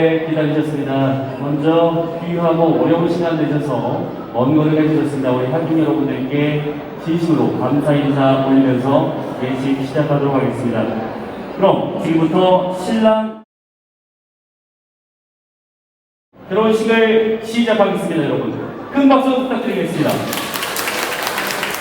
네, 기다리셨습니다. 먼저 귀하고 어려운 시간 내셔서 먼 거를 해주셨습니다. 우리 학생 여러분들께 진심으로 감사 인사 올리면서 예식 시작하도록 하겠습니다. 그럼 지금부터 신랑 결혼식을 시작하겠습니다, 여러분. 큰 박수 부탁드리겠습니다.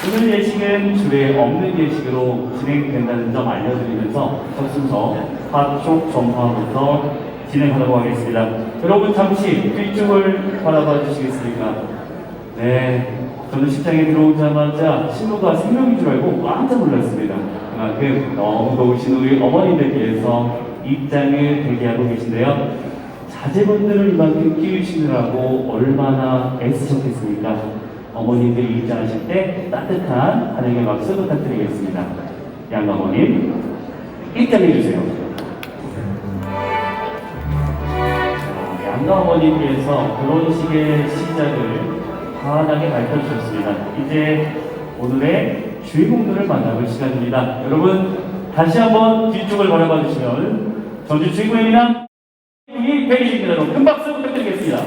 오늘 예식은 주례 없는 예식으로 진행된다는 점 알려드리면서 첫 순서 파촉 전파부터 진행하도록 하겠습니다. 여러분 잠시 뒤쪽을 바라봐 주시겠습니까? 네, 저는 식장에 들어오자마자 신부가 생명인 줄 알고 깜짝 놀랐습니다. 그만큼 너무 더우신 우리 어머니들께서 입장을 대기하고 계신데요. 자제분들을 이만큼 키우시느라고 얼마나 애쓰셨겠습니까? 어머님들이 입장하실 때 따뜻한 환영의 박수 부탁드리겠습니다. 양어머님, 입장해 주세요. 양가 어머님께서 결혼식의 시작을 환하게 밝혀주셨습니다. 이제 오늘의 주인공들을 만나볼 시간입니다. 여러분, 다시 한번 뒤쪽을 바라봐 주시면 전주 주인공입니다. 이 대기입니다. 여러분, 큰 박수 부탁드리겠습니다. 아,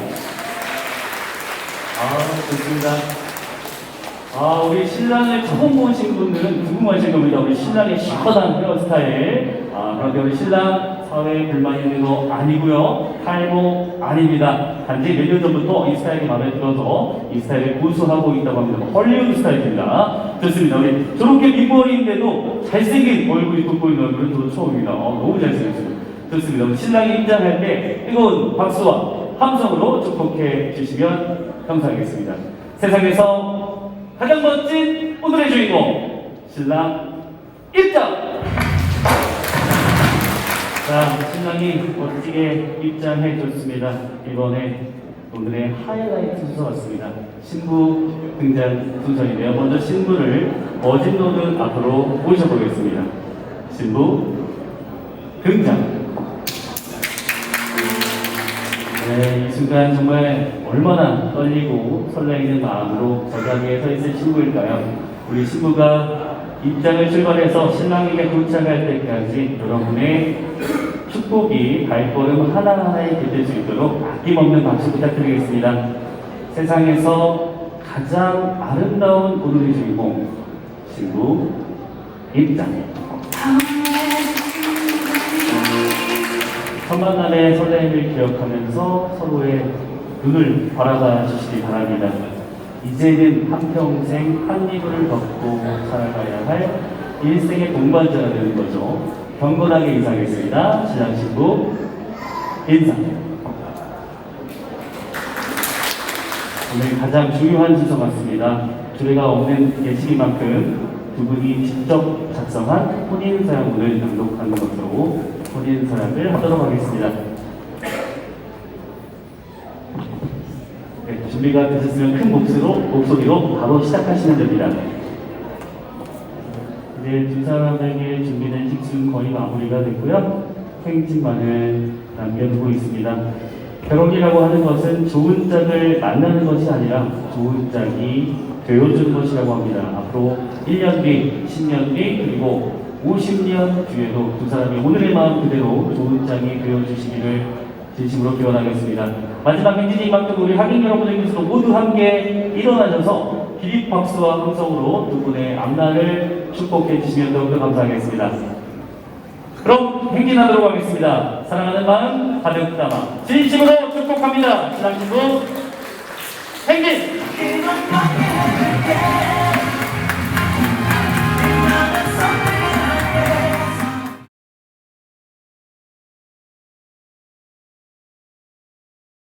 좋습니다. 아, 우리 신랑을 처음 보신 분들은 궁금하실 겁니다. 우리 신랑의 시커던 헤어스타일. 아, 그런데 우리 신랑 사회에 불만 있는 거 아니고요. 탈모 아닙니다. 단지 몇 년 전부터 이 스타일이 마음에 들어서 이 스타일을 고수하고 있다고 합니다. 헐리우드 스타일입니다. 좋습니다. 우리 저렇게 민머리인데도 잘생긴 얼굴이 돋보이는 얼굴은 저도 처음입니다. 어, 너무 잘생겼습니다. 좋습니다. 신랑이 입장할 때 뜨거운 박수와 함성으로 축복해 주시면 감사하겠습니다. 세상에서 가장 멋진 오늘의 주인공 신랑 입장. 자, 신랑이 멋지게 입장해 줬습니다. 이번에 오늘의 하이라이트 순서 같습니다. 신부 등장 순서인데요. 먼저 신부를 어진 노는 앞으로 모셔보겠습니다. 신부 등장. 네, 이 순간 정말 얼마나 떨리고 설레이는 마음으로 저 자리에 서 있을 신부일까요? 우리 신부가 입장을 출발해서 신랑에게 도착할 때까지 여러분의 축복이 발걸음 하나하나에 깃들 수 있도록 아낌없는 박수 부탁드리겠습니다. 세상에서 가장 아름다운 오늘의 주인공, 신부 입장. 첫 만남의 설렘을 기억하면서 서로의 눈을 바라봐 주시기 바랍니다. 이제는 한평생 한 이불을 덮고 살아가야 할 일생의 동반자가 되는 거죠. 경건하게 인사하겠습니다. 신랑 신부 인사. 오늘 가장 중요한 순서 같습니다. 주례가 없는 예식이만큼 두 분이 직접 작성한 혼인 서약문을 낭독하는 것으로 혼인 서약을 하도록 하겠습니다. 네, 준비가 되셨으면 큰 목소리로, 목소리로 바로 시작하시면 됩니다. 이제 두 사람에게 준비된 식수는 거의 마무리가 됐고요. 행진만을 남겨두고 있습니다. 결혼이라고 하는 것은 좋은 짝을 만나는 것이 아니라 좋은 짝이 되어주는 것이라고 합니다. 앞으로 1년 뒤, 10년 뒤, 그리고 50년 뒤에도 두 사람이 오늘의 마음 그대로 좋은 짝이 되어주시기를 진심으로 기원하겠습니다. 마지막 행진이 만큼 우리 학인 여러분들께서도 모두 함께 일어나셔서 기립박수와 함성으로 두 분의 앞날을 축복해 주시면 더욱더 감사하겠습니다. 그럼 행진하도록 하겠습니다. 사랑하는 마음 가득 담아 진심으로 축복합니다. 신랑 신부 행진!